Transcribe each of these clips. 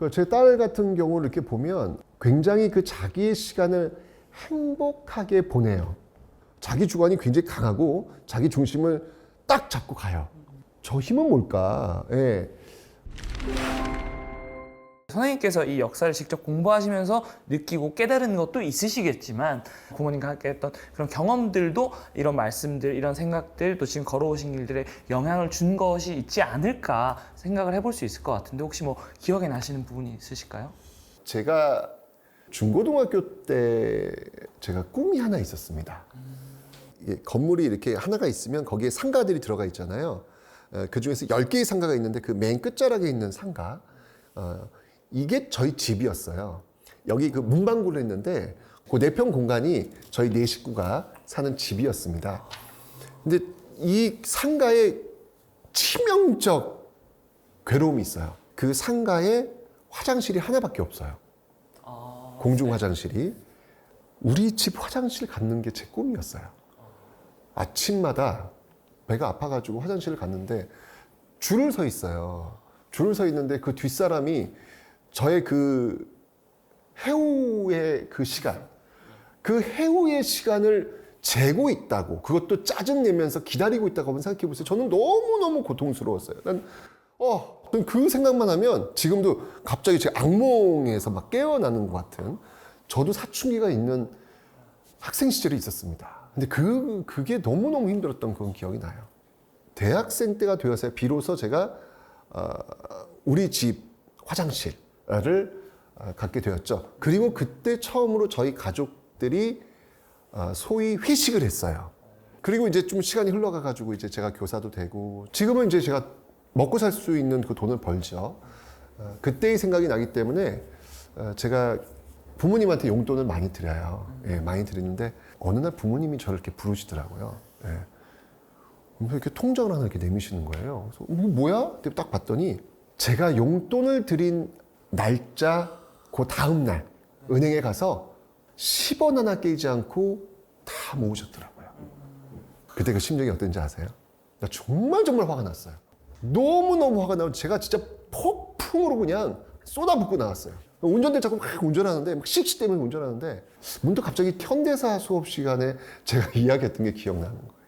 그제딸 같은 경우를 이렇게 보면 굉장히 그 자기의 시간을 행복하게 보내요. 자기 주관이 굉장히 강하고 자기 중심을 딱 잡고 가요. 저 힘은 뭘까? 예. 선생님께서 이 역사를 직접 공부하시면서 느끼고 깨달은 것도 있으시겠지만 부모님과 함께 했던 그런 경험들도 이런 말씀들, 이런 생각들, 또 지금 걸어오신 길들에 영향을 준 것이 있지 않을까 생각을 해볼 수 있을 것 같은데 혹시 뭐 기억에 나시는 부분이 있으실까요? 제가 중고등학교 때 제가 꿈이 하나 있었습니다. 이 건물이 이렇게 하나가 있으면 거기에 상가들이 들어가 있잖아요. 어, 그 중에서 10개의 상가가 있는데 그 맨 끝자락에 있는 상가. 어, 이게 저희 집이었어요. 여기 그 문방구를 했는데 그 내평 공간이 저희 네 식구가 사는 집이었습니다. 근데 이 상가에 치명적 괴로움이 있어요. 그 상가에 화장실이 하나밖에 없어요. 공중 화장실이 우리 집 화장실 갖는 게 제 꿈이었어요. 아침마다 배가 아파가지고 화장실을 갔는데 줄을 서 있어요. 줄을 서 있는데 그 뒷사람이 저의 그 해우의 그 시간, 그 해우의 시간을 재고 있다고 그것도 짜증 내면서 기다리고 있다고 한번 생각해 보세요. 저는 너무너무 고통스러웠어요. 난, 어, 그 생각만 하면 지금도 갑자기 제 악몽에서 막 깨어나는 것 같은 저도 사춘기가 있는 학생 시절이 있었습니다. 근데 그, 그게 너무너무 힘들었던 그런 기억이 나요. 대학생 때가 되어서 비로소 제가 어, 우리 집 화장실 을 어, 갖게 되었죠. 그리고 그때 처음으로 저희 가족들이 어, 소위 회식을 했어요. 그리고 이제 좀 시간이 흘러가 가지고 이제 제가 교사도 되고 지금은 이제 제가 먹고 살 수 있는 그 돈을 벌죠. 어, 그때의 생각이 나기 때문에 어, 제가 부모님한테 용돈을 많이 드려요. 예, 많이 드리는데 어느 날 부모님이 저를 이렇게 부르시더라고요. 예. 이렇게 통장을 하나 이렇게 내미시는 거예요. 그래서 어, 뭐야? 딱 봤더니 제가 용돈을 드린 날짜 그 다음 날 은행에 가서 10원 하나 깨지 않고 다 모으셨더라고요. 그때 그 심정이 어땠는지 아세요? 나 정말 정말 화가 났어요. 너무너무 화가 나고 제가 진짜 폭풍으로 그냥 쏟아붓고 나왔어요. 운전대 자꾸 막 운전하는데 막 씩씩 때문에 운전하는데 문득 갑자기 현대사 수업 시간에 제가 이야기했던 게 기억나는 거예요.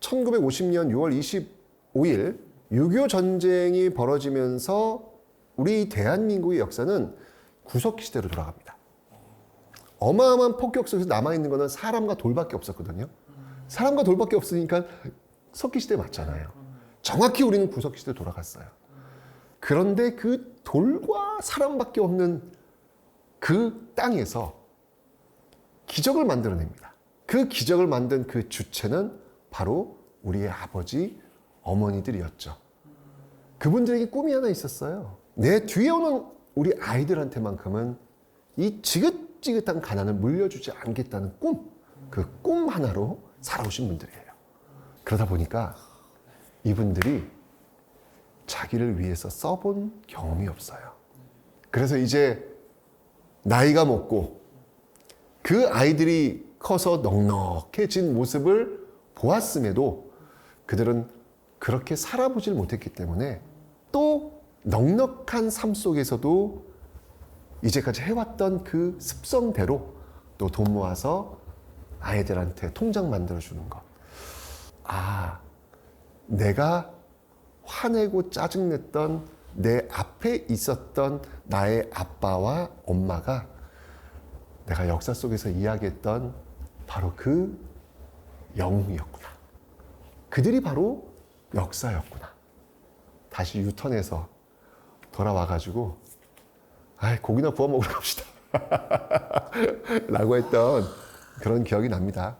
1950년 6월 25일 6.25 전쟁이 벌어지면서 우리 대한민국의 역사는 구석기 시대로 돌아갑니다. 어마어마한 폭격 속에서 남아있는 거는 사람과 돌밖에 없었거든요. 사람과 돌밖에 없으니까 석기 시대 맞잖아요. 정확히 우리는 구석기 시대 돌아갔어요. 그런데 그 돌과 사람밖에 없는 그 땅에서 기적을 만들어냅니다. 그 기적을 만든 그 주체는 바로 우리의 아버지, 어머니들이었죠. 그분들에게 꿈이 하나 있었어요. 내 뒤에 오는 우리 아이들한테만큼은 이 지긋지긋한 가난을 물려주지 않겠다는 꿈, 그 꿈 하나로 살아오신 분들이에요. 그러다 보니까 이분들이 자기를 위해서 써본 경험이 없어요. 그래서 이제 나이가 먹고 그 아이들이 커서 넉넉해진 모습을 보았음에도 그들은 그렇게 살아보질 못했기 때문에 또 넉넉한 삶 속에서도 이제까지 해왔던 그 습성대로 또 돈 모아서 아이들한테 통장 만들어주는 것. 아, 내가 화내고 짜증냈던 내 앞에 있었던 나의 아빠와 엄마가 내가 역사 속에서 이야기했던 바로 그 영웅이었구나. 그들이 바로 역사였구나. 다시 유턴해서 돌아와가지고, 아이, 고기나 구워 먹으러 갑시다. 라고 했던 그런 기억이 납니다.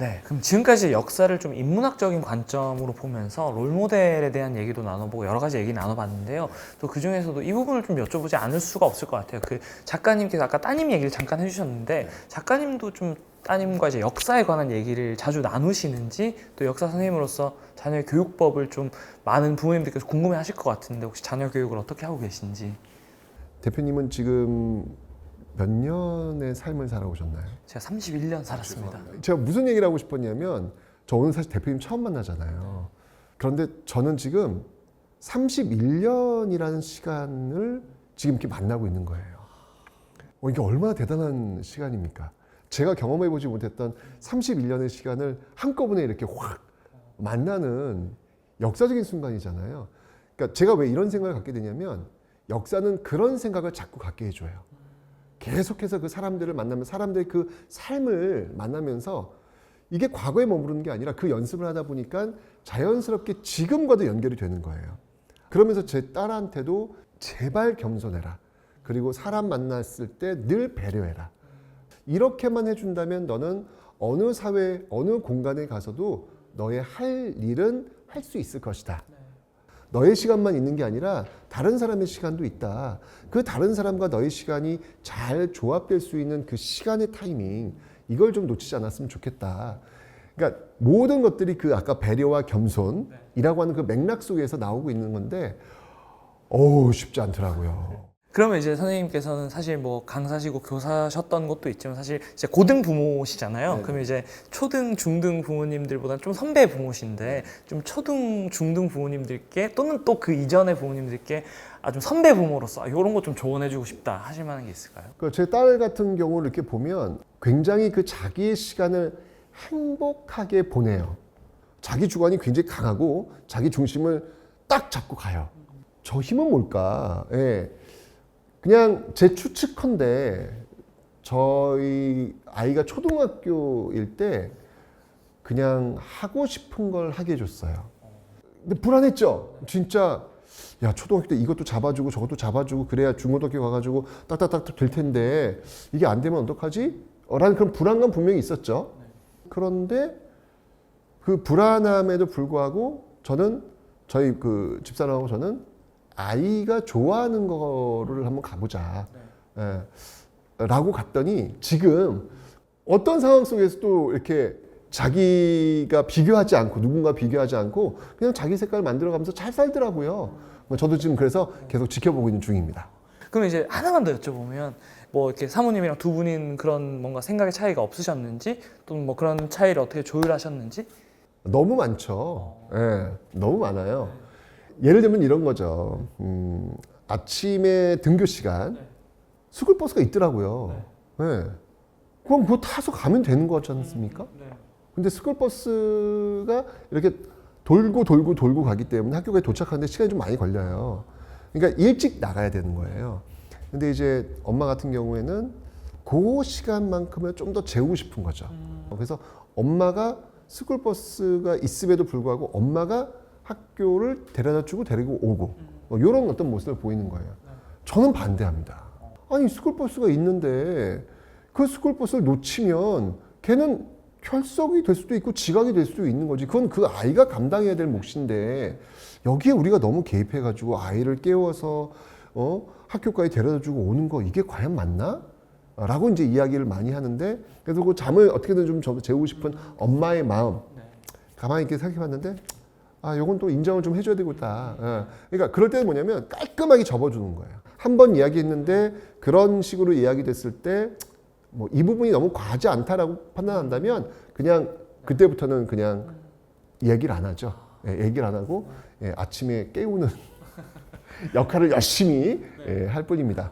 네, 그럼 지금까지 역사를 좀 인문학적인 관점으로 보면서 롤모델에 대한 얘기도 나눠보고 여러 가지 얘기 나눠봤는데요. 또 그 중에서도 이 부분을 좀 여쭤보지 않을 수가 없을 것 같아요. 그 작가님께서 아까 따님 얘기를 잠깐 해주셨는데 작가님도 좀 따님과 이제 역사에 관한 얘기를 자주 나누시는지 또 역사 선생님으로서 자녀의 교육법을 좀 많은 부모님들께서 궁금해하실 것 같은데 혹시 자녀 교육을 어떻게 하고 계신지 대표님은 지금 몇 년의 삶을 살아오셨나요? 제가 31년 살았습니다. 제가 무슨 얘기를 하고 싶었냐면 저 오늘 사실 대표님 처음 만나잖아요. 그런데 저는 지금 31년이라는 시간을 지금 이렇게 만나고 있는 거예요. 어, 이게 얼마나 대단한 시간입니까? 제가 경험해보지 못했던 31년의 시간을 한꺼번에 이렇게 확 만나는 역사적인 순간이잖아요. 그러니까 제가 왜 이런 생각을 갖게 되냐면 역사는 그런 생각을 자꾸 갖게 해줘요. 계속해서 그 사람들을 만나면 사람들의 그 삶을 만나면서 이게 과거에 머무르는 게 아니라 그 연습을 하다 보니까 자연스럽게 지금과도 연결이 되는 거예요. 그러면서 제 딸한테도 제발 겸손해라. 그리고 사람 만났을 때 늘 배려해라. 이렇게만 해준다면 너는 어느 사회, 어느 공간에 가서도 너의 할 일은 할 수 있을 것이다. 너의 시간만 있는 게 아니라 다른 사람의 시간도 있다. 그 다른 사람과 너의 시간이 잘 조합될 수 있는 그 시간의 타이밍, 이걸 좀 놓치지 않았으면 좋겠다. 그러니까 모든 것들이 그 아까 배려와 겸손이라고 하는 그 맥락 속에서 나오고 있는 건데, 어우, 쉽지 않더라고요. 그러면 이제 선생님께서는 사실 뭐 강사시고 교사셨던 것도 있지만 사실 이제 고등 부모시잖아요. 네. 그러면 이제 초등, 중등 부모님들보다는 좀 선배 부모신데 좀 초등, 중등 부모님들께 또는 또 그 이전의 부모님들께 아 좀 선배 부모로서 이런 거 좀 조언해주고 싶다 하실 만한 게 있을까요? 그 제 딸 같은 경우를 이렇게 보면 굉장히 그 자기의 시간을 행복하게 보내요. 자기 주관이 굉장히 강하고 자기 중심을 딱 잡고 가요. 저 힘은 뭘까? 예. 그냥 제 추측컨대 저희 아이가 초등학교일 때 그냥 하고 싶은 걸 하게 해줬어요. 근데 불안했죠? 진짜 야 초등학교 때 이것도 잡아주고 저것도 잡아주고 그래야 중고등학교 가가지고 딱딱딱 될 텐데 이게 안 되면 어떡하지? 어, 라는 그런 불안감 분명히 있었죠. 그런데 그 불안함에도 불구하고 저는 저희 그 집사람하고 저는 아이가 좋아하는 거를 한번 가보자. 예. 라고 갔더니 지금 어떤 상황 속에서도 이렇게 자기가 비교하지 않고 누군가 비교하지 않고 그냥 자기 색깔 만들어가면서 잘 살더라고요. 뭐 저도 지금 그래서 계속 지켜보고 있는 중입니다. 그럼 이제 하나만 더 여쭤보면 뭐 이렇게 사모님이랑 두 분인 그런 뭔가 생각의 차이가 없으셨는지 또는 뭐 그런 차이를 어떻게 조율하셨는지 너무 많죠. 예, 너무 많아요. 예를 들면 이런 거죠. 음, 아침에 등교 시간 스쿨 버스가 있더라고요. 예. 그럼 그거 타서 가면 되는 거지 않습니까? 근데 스쿨 버스가 이렇게 돌고 돌고 돌고 가기 때문에 학교에 도착하는데 시간이 좀 많이 걸려요. 그러니까 일찍 나가야 되는 거예요. 근데 이제 엄마 같은 경우에는 그 시간만큼은 좀 더 재우고 싶은 거죠. 그래서 엄마가 스쿨버스가 있음에도 불구하고 엄마가 학교를 데려다 주고 데리고 오고 뭐 이런 어떤 모습을 보이는 거예요. 저는 반대합니다. 아니 스쿨버스가 있는데 그 스쿨버스를 놓치면 걔는 결석이 될 수도 있고 지각이 될 수도 있는 거지. 그건 그 아이가 감당해야 될 몫인데 여기에 우리가 너무 개입해가지고 아이를 깨워서 어 학교까지 데려다주고 오는 거 이게 과연 맞나? 라고 이제 이야기를 많이 하는데 그래서 그 잠을 어떻게든 좀 저- 재우고 싶은 엄마의 마음 가만히 이렇게 생각해봤는데 아 요건 또 인정을 좀 해줘야 되겠다. 예. 그러니까 그럴 때는 뭐냐면 깔끔하게 접어주는 거예요. 한 번 이야기했는데 그런 식으로 이야기 됐을 때 뭐 이 부분이 너무 과하지 않다라고 판단한다면 그냥 그때부터는 그냥 얘기를 안 하죠. 예, 얘기를 안 하고 예, 아침에 깨우는 역할을 열심히 예, 할 뿐입니다.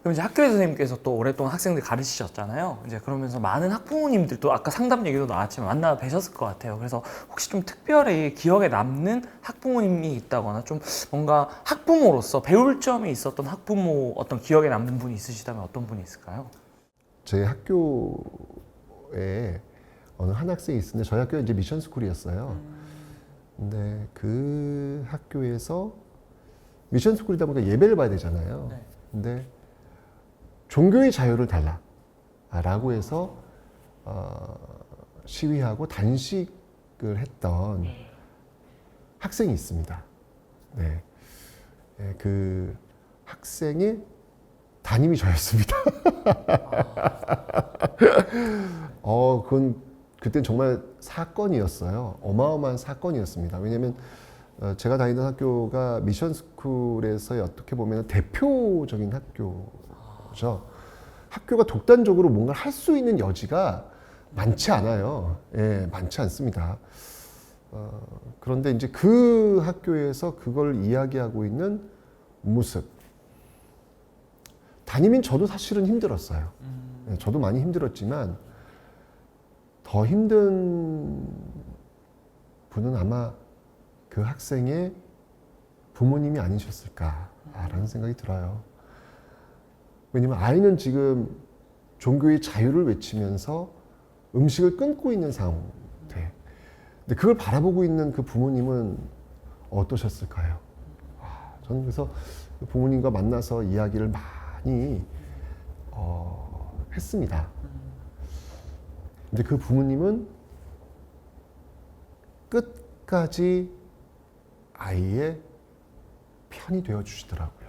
그럼 이제 학교의 선생님께서 또 오랫동안 학생들 가르치셨잖아요. 이제 그러면서 많은 학부모님들도 아까 상담 얘기도 나왔지만 만나 뵈셨을 것 같아요. 그래서 혹시 좀 특별히 기억에 남는 학부모님이 있다거나 좀 뭔가 학부모로서 배울 점이 있었던 학부모 어떤 기억에 남는 분이 있으시다면 어떤 분이 있을까요? 제 학교에 어느 한 학생이 있었는데 저희 학교가 이제 미션 스쿨이었어요. 근데 그 학교에서 미션 스쿨이다 보니까 예배를 봐야 되잖아요. 네. 근데 종교의 자유를 달라라고 해서 어, 시위하고 단식을 했던 학생이 있습니다. 네, 예, 그 학생의 담임이 저였습니다. 어, 그건 그땐 정말 사건이었어요. 어마어마한 사건이었습니다. 왜냐하면 어, 제가 다니던 학교가 미션 스쿨에서 어떻게 보면 대표적인 학교 죠. 학교가 독단적으로 뭔가 할수 있는 여지가 많지 않아요. 예, 많지 않습니다. 어, 그런데 이제 그 학교에서 그걸 이야기하고 있는 모습. 담임인 저도 사실은 힘들었어요. 네, 저도 많이 힘들었지만 더 힘든 분은 아마 그 학생의 부모님이 아니셨을까라는 생각이 들어요. 왜냐면 아이는 지금 종교의 자유를 외치면서 음식을 끊고 있는 상태. 근데 그걸 바라보고 있는 그 부모님은 어떠셨을까요? 아, 저는 그래서 그 부모님과 만나서 이야기를 많이 어, 했습니다. 근데 그 부모님은 끝까지 아이의 편이 되어 주시더라고요.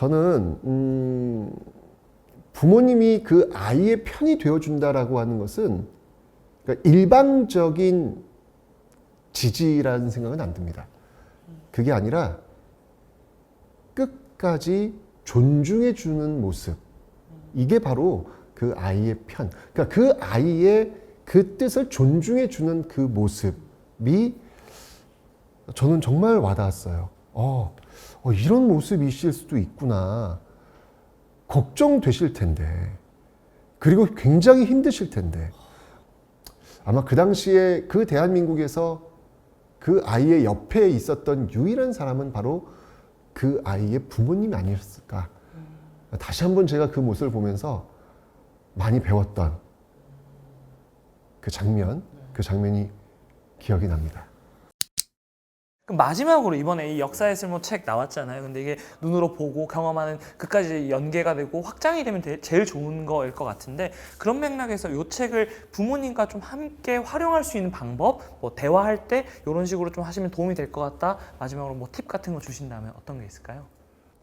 저는 음, 부모님이 그 아이의 편이 되어 준다라고 하는 것은 그러니까 일방적인 지지라는 생각은 안 듭니다. 그게 아니라 끝까지 존중해 주는 모습. 이게 바로 그 아이의 편. 그러니까 그 아이의 그 뜻을 존중해 주는 그 모습이 저는 정말 와닿았어요. 어, 어, 이런 모습이실 수도 있구나. 걱정되실 텐데. 그리고 굉장히 힘드실 텐데. 아마 그 당시에 그 대한민국에서 그 아이의 옆에 있었던 유일한 사람은 바로 그 아이의 부모님이 아니었을까. 다시 한번 제가 그 모습을 보면서 많이 배웠던 그 장면, 그 장면이 기억이 납니다. 마지막으로 이번에 이 역사의 쓸모 책 나왔잖아요. 근데 이게 눈으로 보고 경험하는 그까지 연계가 되고 확장이 되면 되- 제일 좋은 거일 것 같은데 그런 맥락에서 이 책을 부모님과 좀 함께 활용할 수 있는 방법, 뭐 대화할 때 이런 식으로 좀 하시면 도움이 될 것 같다. 마지막으로 뭐 팁 같은 거 주신다면 어떤 게 있을까요?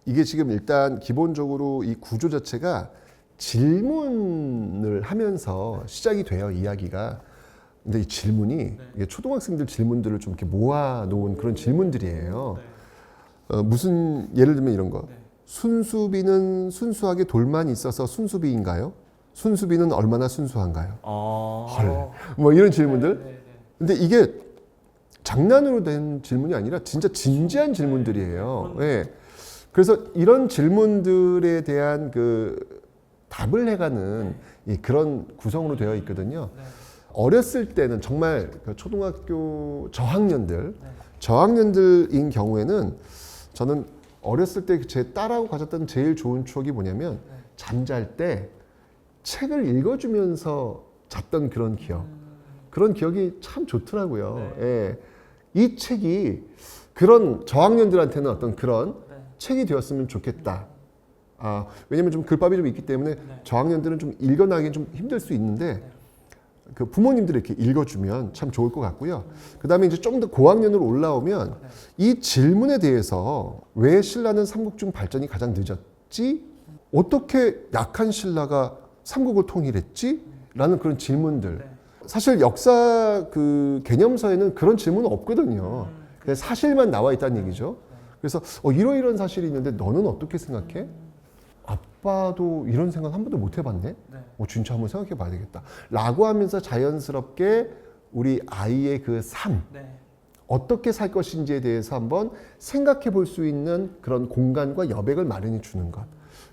이게 지금 일단 기본적으로 이 구조 자체가 질문을 하면서 시작이 돼요 이야기가. 근데 이 질문이 이게 초등학생들 질문들을 좀 이렇게 모아 놓은 그런 질문들이에요. 어, 무슨 예를 들면 이런 거. 순수비는 순수하게 돌만 있어서 순수비인가요? 순수비는 얼마나 순수한가요? 어... 헐. 뭐 이런 질문들. 근데 이게 장난으로 된 질문이 아니라 진짜 진지한 질문들이에요. 예. 그래서 이런 질문들에 대한 그 답을 해가는 이 그런 구성으로 되어 있거든요. 어렸을 때는 정말 그 초등학교 저학년들, 저학년들인 경우에는 저는 어렸을 때 제 딸하고 가졌던 제일 좋은 추억이 뭐냐면 잠잘 때 책을 읽어주면서 잤던 그런 기억. 그런 기억이 참 좋더라고요. 예. 이 책이 그런 저학년들한테는 어떤 그런 책이 되었으면 좋겠다. 아, 왜냐면 좀 글밥이 좀 있기 때문에 저학년들은 좀 읽어나기 좀 힘들 수 있는데 그 부모님들이 이렇게 읽어주면 참 좋을 것 같고요. 그 다음에 이제 좀 더 고학년으로 올라오면 이 질문에 대해서 왜 신라는 삼국중 발전이 가장 늦었지? 어떻게 약한 신라가 삼국을 통일했지? 라는 그런 질문들. 사실 역사 그 개념서에는 그런 질문은 없거든요. 그냥 사실만 나와 있다는 얘기죠. 그래서 어, 이러이러한 사실이 있는데 너는 어떻게 생각해? 아빠도 이런 생각 한 번도 못 해봤네? 어, 진짜 한번 생각해 봐야 되겠다. 라고 하면서 자연스럽게 우리 아이의 그 삶, 네. 어떻게 살 것인지에 대해서 한번 생각해 볼 수 있는 그런 공간과 여백을 마련해 주는 것.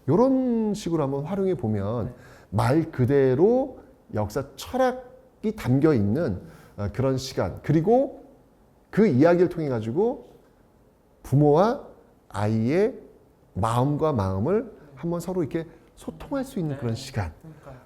이런 식으로 한번 활용해 보면 말 그대로 역사 철학이 담겨 있는 어, 그런 시간. 그리고 그 이야기를 통해 가지고 부모와 아이의 마음과 마음을 한번 서로 이렇게 소통할 수 있는 그런 시간.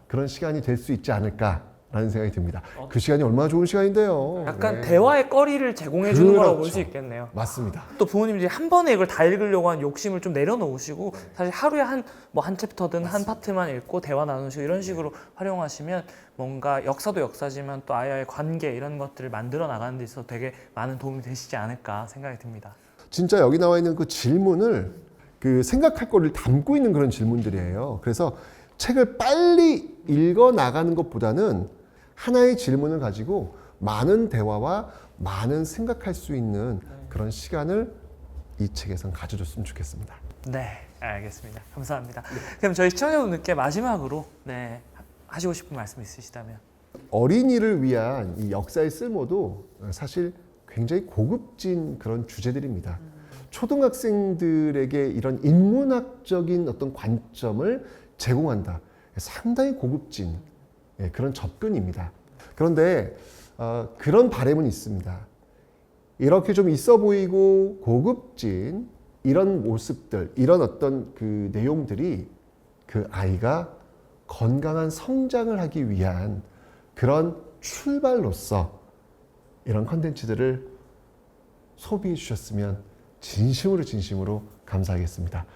그런 시간이 될 수 있지 않을까라는 생각이 듭니다. 그 시간이 얼마나 좋은 시간인데요. 약간 네. 대화의 거리를 제공해 주는 거라고 볼 그렇죠. 수 있겠네요. 맞습니다. 또 부모님들이 한 번에 이걸 다 읽으려고 하는 욕심을 좀 내려놓으시고 사실 하루에 한 뭐 한 챕터든 한 파트만 읽고 대화 나누시고 이런 식으로 활용하시면 뭔가 역사도 역사지만 또 아이와의 관계 이런 것들을 만들어 나가는 데 있어서 되게 많은 도움이 되시지 않을까 생각이 듭니다. 진짜 여기 나와 있는 그 질문을 그 생각할 거를 담고 있는 그런 질문들이에요. 그래서 책을 빨리 읽어 나가는 것보다는 하나의 질문을 가지고 많은 대화와 많은 생각할 수 있는 그런 시간을 이 책에선 가져줬으면 좋겠습니다. 네, 알겠습니다. 감사합니다. 그럼 저희 시청자분들께 마지막으로 네 하시고 싶은 말씀 있으시다면 어린이를 위한 이 역사의 쓸모도 사실 굉장히 고급진 그런 주제들입니다. 초등학생들에게 이런 인문학적인 어떤 관점을 제공한다. 상당히 고급진 예, 그런 접근입니다. 그런데 어, 그런 바램은 있습니다. 이렇게 좀 있어 보이고 고급진 이런 모습들, 이런 어떤 그 내용들이 그 아이가 건강한 성장을 하기 위한 그런 출발로서 이런 컨텐츠들을 소비해 주셨으면 진심으로 진심으로 감사하겠습니다.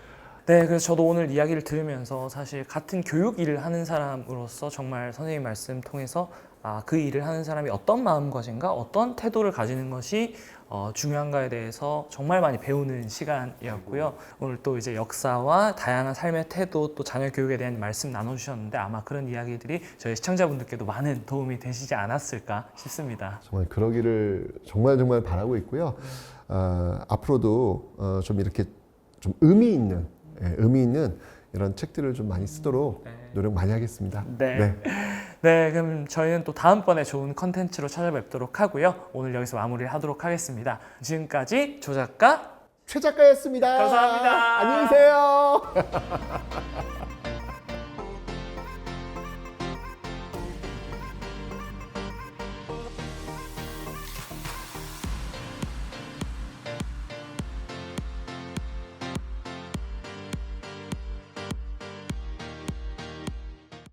네, 그래서 저도 오늘 이야기를 들으면서 사실 같은 교육 일을 하는 사람으로서 정말 선생님 말씀 통해서 아, 그 일을 하는 사람이 어떤 마음가짐과 어떤 태도를 가지는 것이 어, 중요한가에 대해서 정말 많이 배우는 시간이었고요. 오늘 또 이제 역사와 다양한 삶의 태도 또 자녀 교육에 대한 말씀 나눠주셨는데 아마 그런 이야기들이 저희 시청자분들께도 많은 도움이 되시지 않았을까 싶습니다. 정말 그러기를 정말 정말 바라고 있고요. 어, 앞으로도 어, 좀 이렇게 좀 의미 있는 예, 의미 있는 이런 책들을 좀 많이 쓰도록 노력 많이 하겠습니다. 네. 네, 그럼 저희는 또 다음번에 좋은 컨텐츠로 찾아뵙도록 하고요. 오늘 여기서 마무리를 하도록 하겠습니다. 지금까지 조작가 최 작가였습니다. 감사합니다. 안녕히 계세요.